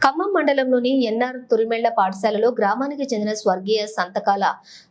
ఖమ్మం మండలంలోని ఎన్ఆర్ తురిమెళ్ళ పాఠశాలలో గ్రామానికి చెందిన స్వర్గీయ సంతకాల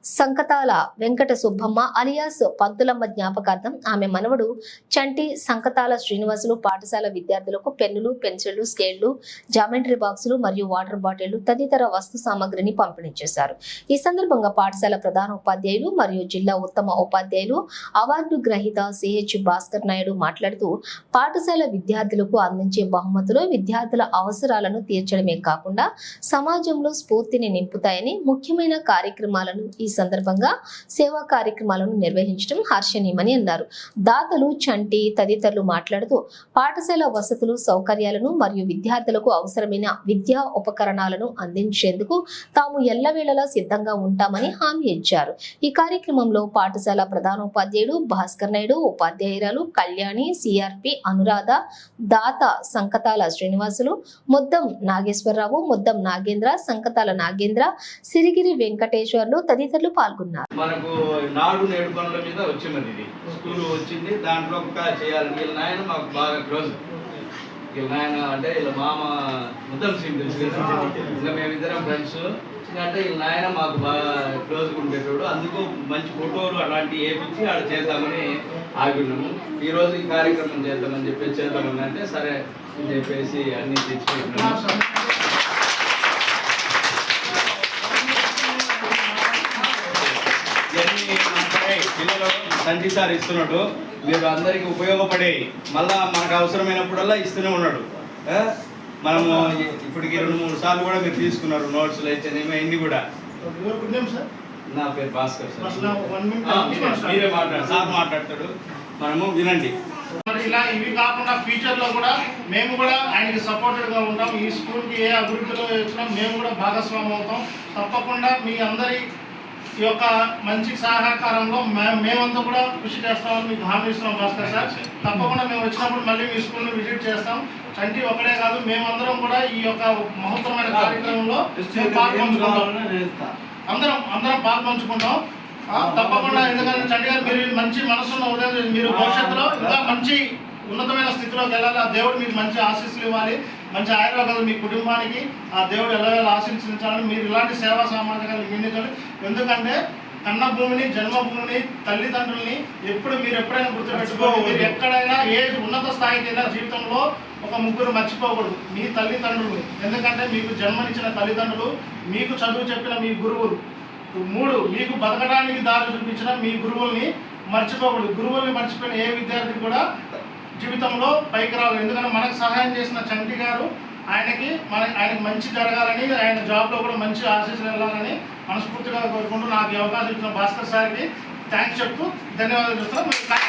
సంకతాల వెంకట సుబ్బమ్మ అలియాస్ పంతులమ్మ జ్ఞాపకార్థం ఆమె మనవడు చంటి సంకతాల శ్రీనివాసులు పాఠశాల విద్యార్థులకు పెన్నులు పెన్సిళ్ళు స్కేళ్ళు జామెంట్రీ బాక్సులు మరియు వాటర్ బాటిళ్ళు తదితర వస్తు సామాగ్రిని పంపిణీ చేశారు. ఈ సందర్భంగా పాఠశాల ప్రధాన ఉపాధ్యాయులు మరియు జిల్లా ఉత్తమ ఉపాధ్యాయులు అవార్డు గ్రహీత సిహెచ్ భాస్కర్ నాయుడు మాట్లాడుతూ పాఠశాల విద్యార్థులకు అందించే బహుమతులు విద్యార్థుల అవసరాలను తీర్చడమే కాకుండా సమాజంలో స్ఫూర్తిని నింపుతాయని ముఖ్యమైన కార్యక్రమాలను ఈ సందర్భంగా సేవా కార్యక్రమాలను నిర్వహించడం హర్షణీయమని అన్నారు. దాతలు చంటి తదితరులు మాట్లాడుతూ పాఠశాల వసతులు సౌకర్యాలను మరియు విద్యార్థులకు అవసరమైన విద్యా ఉపకరణాలను అందించేందుకు తాము ఎల్లవేళలా సిద్ధంగా ఉంటామని హామీ ఇచ్చారు. ఈ కార్యక్రమంలో పాఠశాల ప్రధానోపాధ్యాయుడు భాస్కర్ నాయుడు ఉపాధ్యాయురాలు కళ్యాణి సిఆర్పి అనురాధ దాత సంకతాల శ్రీనివాసులు ముద్దం నాగేశ్వరరావు ముద్దం నాగేంద్ర సంకతాల నాగేంద్ర సిరిగిరి వెంకటేశ్వర్లు తదితరులు పాల్గొన్నారు. మనకు నాడు నేడు పనుల మీద వచ్చినది ఇది. స్కూల్ వచ్చింది దాంట్లో ఒక చేయాలి. వీళ్ళ నాయన మాకు బాగా క్లోజ్. వీళ్ళ నాయన అంటే వీళ్ళ మామ ముద్దం సింగ్ తెలుసు కదా? ఇంకా మేమిద్దరం ఫ్రెండ్స్. అంటే వీళ్ళ నాయన మాకు బాగా క్లోజ్గా ఉండేటోడు. అందుకు మంచి ఫోటోలు అలాంటివి వేపించి ఆడ చేద్దామని ఆగిన్నాము. ఈరోజు ఈ కార్యక్రమం చేద్దామని చెప్పి చేద్దామని అంటే సరే అని చెప్పేసి అన్ని తెచ్చిపెట్టినాము సంజీ పిల్లలు తండ్రి సార్ ఇస్తున్నాడు. మీరు అందరికి ఉపయోగపడే మళ్ళా మనకు అవసరమైనప్పుడల్లా ఇస్తూనే ఉన్నాడు. మనము ఇప్పటికి రెండు మూడు సార్లు కూడా మీరు తీసుకున్నారు నోట్స్ అయితే ఏమైంది కూడా. సార్. నా పేరు భాస్కర్ సార్. మీరే- మాట్లాడు సార్ మాట్లాడతాడు. మనము వినండి. ఇలా ఇవి కాకుండా ఫ్యూచర్లో కూడా మేము కూడా ఆయనకి సపోర్టెడ్గా ఉంటాం. ఈ స్కూల్కి ఏ అభివృద్ధిలో వచ్చినా మేము కూడా భాగస్వామ్యం అవుతాం. తప్పకుండా మీ అందరి ఈ యొక్క మంచి సహకారంలో మేమంతా కూడా కృషి చేస్తామని మీకు హామీ ఇస్తున్నాం భాస్కర్ సార్. తప్పకుండా మేము వచ్చినప్పుడు మళ్ళీ మీ స్కూల్ని విజిట్ చేస్తాం. చంటి ఒకటే కాదు మేమందరం కూడా ఈ యొక్క మహత్తరమైన కార్యక్రమంలో మేము పాల్పంచుకుంటాం అందరం అందరం పాలు పంచుకుంటాం. తప్పకుండా ఎందుకంటే చండీగారు మీరు మంచి మనసున్న ఉదయం మీరు భవిష్యత్తులో ఇంకా మంచి ఉన్నతమైన స్థితిలోకి వెళ్ళాలి. ఆ దేవుడు మీకు మంచి ఆశీస్సులు ఇవ్వాలి. మంచి ఆయుర్వేదాలు మీ కుటుంబానికి ఆ దేవుడు ఎలా ఆశీర్వదించాలని మీరు ఇలాంటి సేవా సామాజికాలు ఎన్నికలు ఎందుకంటే కన్న భూమిని జన్మభూమిని తల్లిదండ్రుల్ని ఎప్పుడు మీరు ఎప్పుడైనా గుర్తుపెట్టుకోవాలి మీరు ఎక్కడైనా ఏ ఉన్నత స్థాయికి జీవితంలో ఒక ముగ్గురు మర్చిపోకూడదు. మీ తల్లిదండ్రులు ఎందుకంటే మీకు జన్మనిచ్చిన తల్లిదండ్రులు మీకు చదువు చెప్పిన మీ గురువులు. మూడు మీకు బతకడానికి దారి చూపించిన మీ గురువుల్ని మర్చిపోకూడదు. గురువుల్ని మర్చిపోయిన ఏ విద్యార్థి కూడా జీవితంలో పైకి రావాలి ఎందుకంటే మనకు సహాయం చేసిన చంటి గారు ఆయనకి మన ఆయనకి మంచి జరగాలని ఆయన జాబ్లో కూడా మంచి ఆశీస్సులు వెళ్ళాలని మనస్ఫూర్తిగా కోరుకుంటూ నాకు ఈ అవకాశం ఇచ్చిన భాస్కర్ సార్కి థ్యాంక్స్ చెప్తూ ధన్యవాదాలు చెప్తాను